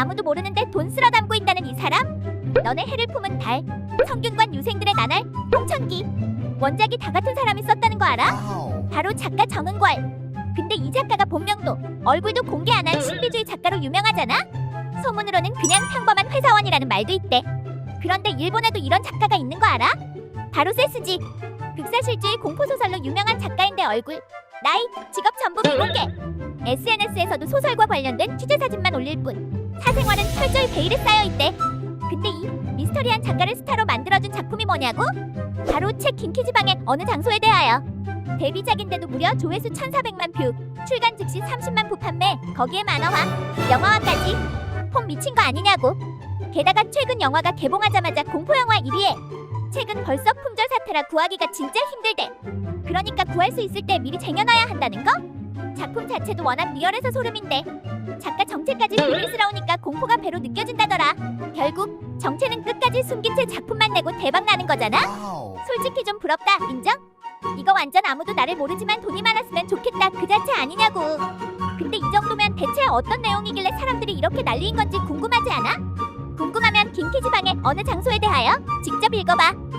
아무도 모르는데 돈 쓸어 담고 있다는 이 사람? 너네 해를 품은 달, 성균관 유생들의 나날, 홍천기 원작이 다 같은 사람이 썼다는 거 알아? 바로 작가 정은걸. 근데 이 작가가 본명도 얼굴도 공개 안 한 신비주의 작가로 유명하잖아? 소문으로는 그냥 평범한 회사원이라는 말도 있대. 그런데 일본에도 이런 작가가 있는 거 알아? 바로 세스지. 극사실주의 공포소설로 유명한 작가인데 얼굴, 나이, 직업 전부 비공개. SNS에서도 소설과 관련된 취재 사진만 올릴 뿐 사생활은 철저히 베일에 쌓여 있대. 근데 이 미스터리한 작가를 스타로 만들어준 작품이 뭐냐고? 바로 책 긴키즈방의 어느 장소에 대하여. 데뷔작인데도 무려 조회수 1,400만 뷰, 출간 즉시 30만 부 판매, 거기에 만화화, 영화화까지. 폼 미친 거 아니냐고. 게다가 최근 영화가 개봉하자마자 공포 영화 1위에 책은 벌써 품절 사태라 구하기가 진짜 힘들대. 그러니까 구할 수 있을 때 미리 쟁여놔야 한다는 거? 작품 자체도 워낙 리얼해서 소름인데 작가 정체까지 비밀스러우니까 공포가 배로 느껴진다더라. 결국 정체는 끝까지 숨긴 채 작품만 내고 대박 나는 거잖아. 솔직히 좀 부럽다. 인정? 이거 완전 아무도 나를 모르지만 돈이 많았으면 좋겠다. 그 자체 아니냐고. 근데 이 정도면 대체 어떤 내용이길래 사람들이 이렇게 난리인 건지 궁금하지 않아? 궁금하면 긴키즈방의 어느 장소에 대하여 직접 읽어봐.